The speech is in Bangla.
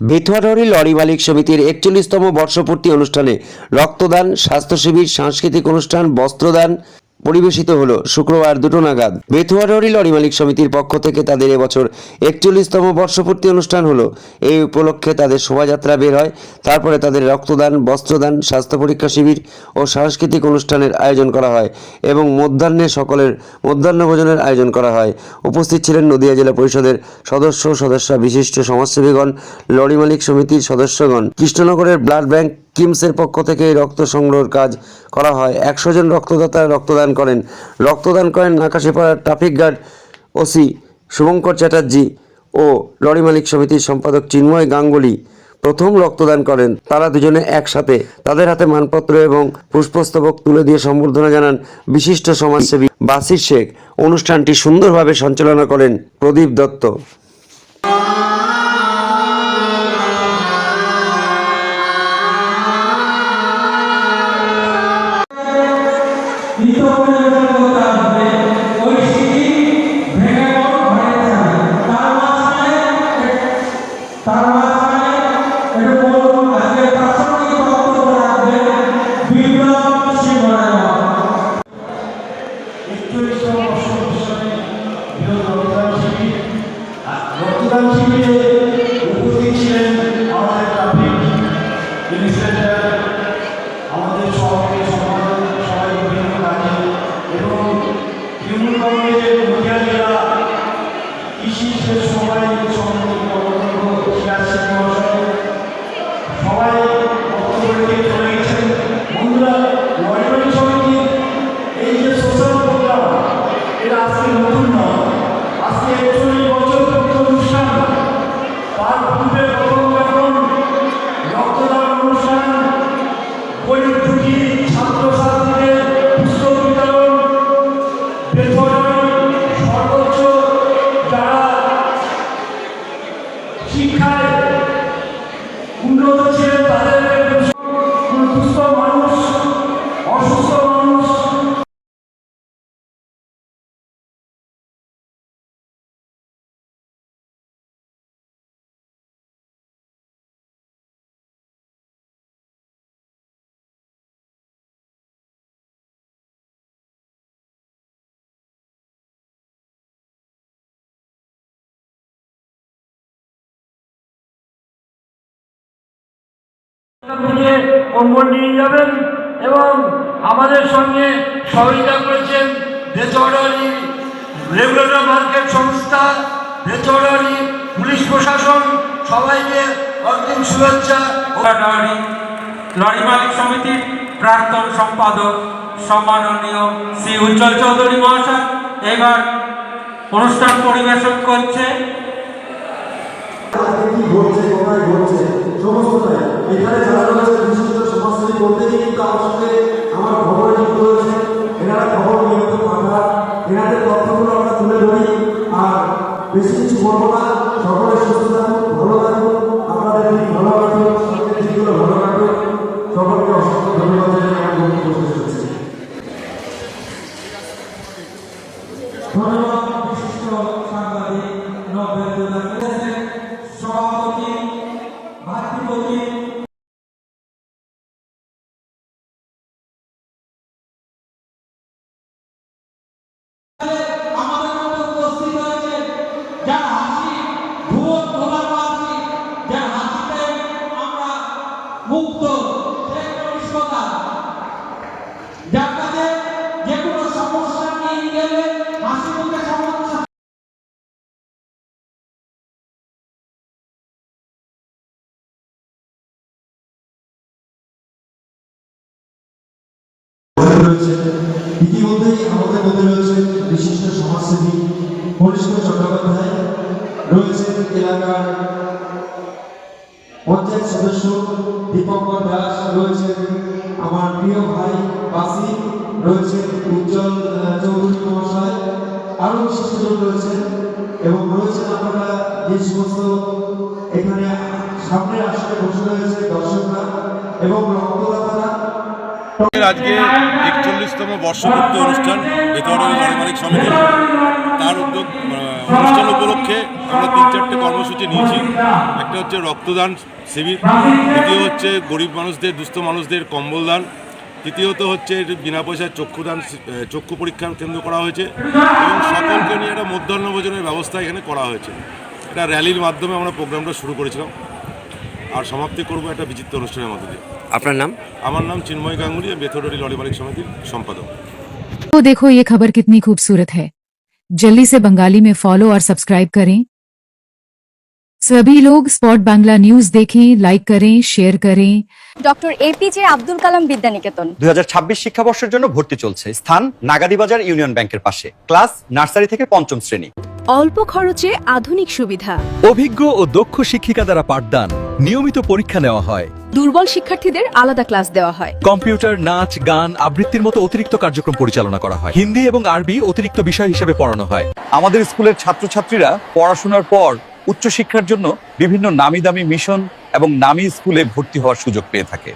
বেথুয়াডহরি লরি মালিক সমিতির একচল্লিশতম বর্ষপূর্তি অনুষ্ঠানে রক্তদান স্বাস্থ্য শিবির সাংস্কৃতিক অনুষ্ঠান বস্ত্রদান পরিবেশিত হলো শুক্রবার দুটো নাগাদ। বেথুয়াডহরি লরি মালিক সমিতির পক্ষ থেকে তাদের এবছর একচল্লিশতম বর্ষপূর্তি অনুষ্ঠান হলো। এই উপলক্ষে তাদের শোভাযাত্রা বের হয়। তারপরে তাদের রক্তদান, বস্ত্রদান, স্বাস্থ্য পরীক্ষা শিবির ও সাংস্কৃতিক অনুষ্ঠানের আয়োজন করা হয় এবং মধ্যাহ্নে সকলের মধ্যাহ্ন ভোজনের আয়োজন করা হয়। উপস্থিত ছিলেন নদিয়া জেলা পরিষদের সদস্য সদস্য বিশিষ্ট সমাজসেবীগণ, লরি মালিক সমিতির সদস্যগণ, কৃষ্ণনগরের ব্লাড ব্যাংক কিমসের পক্ষ থেকে এই রক্ত সংগ্রহের কাজ করা হয়। একশো জন রক্তদাতা রক্তদান করেন। রক্তদান করেন নাকাশিপাড়ার traffic guard OC Shubhankar Chatterjee ও লরি মালিক সমিতির সম্পাদক চিন্ময় গাঙ্গুলি প্রথম রক্তদান করেন। তারা দুজনে একসাথে তাদের হাতে মানপত্র এবং পুষ্পস্তবক তুলে দিয়ে সম্বর্ধনা জানান বিশিষ্ট সমাজসেবী বাসির শেখ। অনুষ্ঠানটি সুন্দরভাবে সঞ্চালনা করেন প্রদীপ দত্ত। থেকে কোম্পন নিয়ে যাবেন এবং আমাদের সঙ্গে সহযোগিতা করেছেন বেচড়ারি রেগুলেটর মার্কেট সংস্থা বেচড়ারি পুলিশ প্রশাসন সবাইকে অন্তিম শুভেচ্ছা লরি লরি মালিক সমিতির প্রাক্তন সম্পাদক সম্মাননীয় শ্রী উজ্জ্বল চৌধুরী মহাশয় এবার অনুষ্ঠান পরিবেশন করছে। ঘটছে কোথায় ঘটছে সমস্তটাই এখানে যারা রয়েছে, বিশিষ্ট সমাজসেবী প্রত্যেকেই কিন্তু আমার সঙ্গে আমার খবরে যুক্ত রয়েছে। এনারা খবর নিয়মিত পাঠা এনাদের তথ্যগুলো আমরা তুলে ধরি। আর বেশি কিছু বলব না। সকলের সুস্থ রয়েছে। ইতিমধ্যেই আমাদের মধ্যে রয়েছে বিশিষ্ট সমাজসেবী কনিষ্ঠ চট্টোপাধ্যায় রয়েছেন এলাকার পঞ্চায়েত সদস্য দীপঙ্কর দাস রয়েছেন আমার প্রিয় ভাই বাসি রয়েছেন উজ্জ্বল চৌধুরী মহাশয় আরও বিশিষ্টজন রয়েছেন এবং রয়েছেন আপনারা যে সমস্ত এখানে সামনে আসলে বসে রয়েছে দর্শকরা এবং আজকে একচল্লিশতম বর্ষপূর্তি অনুষ্ঠান লড়াই মালিক সমিতি। তার উদ্যোগ অনুষ্ঠান উপলক্ষে আমরা তিন চারটে কর্মসূচি নিয়েছি। একটা হচ্ছে রক্তদান শিবির, দ্বিতীয় হচ্ছে গরিব মানুষদের, দুস্থ মানুষদের কম্বল দান, তৃতীয়ত হচ্ছে বিনা পয়সায় চক্ষুদান চক্ষু পরীক্ষার কেন্দ্র করা হয়েছে এবং সকলকে নিয়ে একটা মধ্যাহ্ন ভোজনের ব্যবস্থা এখানে করা হয়েছে। এটা র্যালির মাধ্যমে আমরা প্রোগ্রামটা শুরু করেছিলাম। আর সমাপ্তি করব একটা বিচিত্র অনুষ্ঠানের মধ্যে দিয়ে। আপনার নাম আমার নাম চিন্ময় গাঙ্গুলি বেথরডি লরি মালিক সমিতির সম্পাদক तो देखो ये खबर कितनी खूबसूरत है जल्दी से बंगाली में फॉलो और सब्सक्राइब करें सभी लोग स्पॉट बांग्ला न्यूज देखें लाइक करें शेयर करें ডক্টর এপিজে আব্দুল কালাম বিদ্যানিকেতন দুই শিক্ষাবর্ষের জন্য ভর্তি চলছে স্থান নাগাদিবাজার ইউনিয়ন ব্যাংকের পাশে ক্লাস নার্সারি থেকে পঞ্চম শ্রেণী অল্প খরচে আধুনিক সুবিধা অভিজ্ঞ ও দক্ষ শিক্ষিকা দ্বারা পাঠদান নিয়মিত পরীক্ষা নেওয়া হয় দুর্বল শিক্ষার্থীদের আলাদা ক্লাস দেওয়া হয়। কম্পিউটার, নাচ, গান আবৃত্তির মতো অতিরিক্ত কার্যক্রম পরিচালনা করা হয়। হিন্দি এবং আরবি অতিরিক্ত বিষয় হিসেবে পড়ানো হয়। আমাদের স্কুলের ছাত্রছাত্রীরা পড়াশোনার পর উচ্চশিক্ষার জন্য বিভিন্ন নামি দামি মিশন এবং নামি স্কুলে ভর্তি হওয়ার সুযোগ পেয়ে থাকে।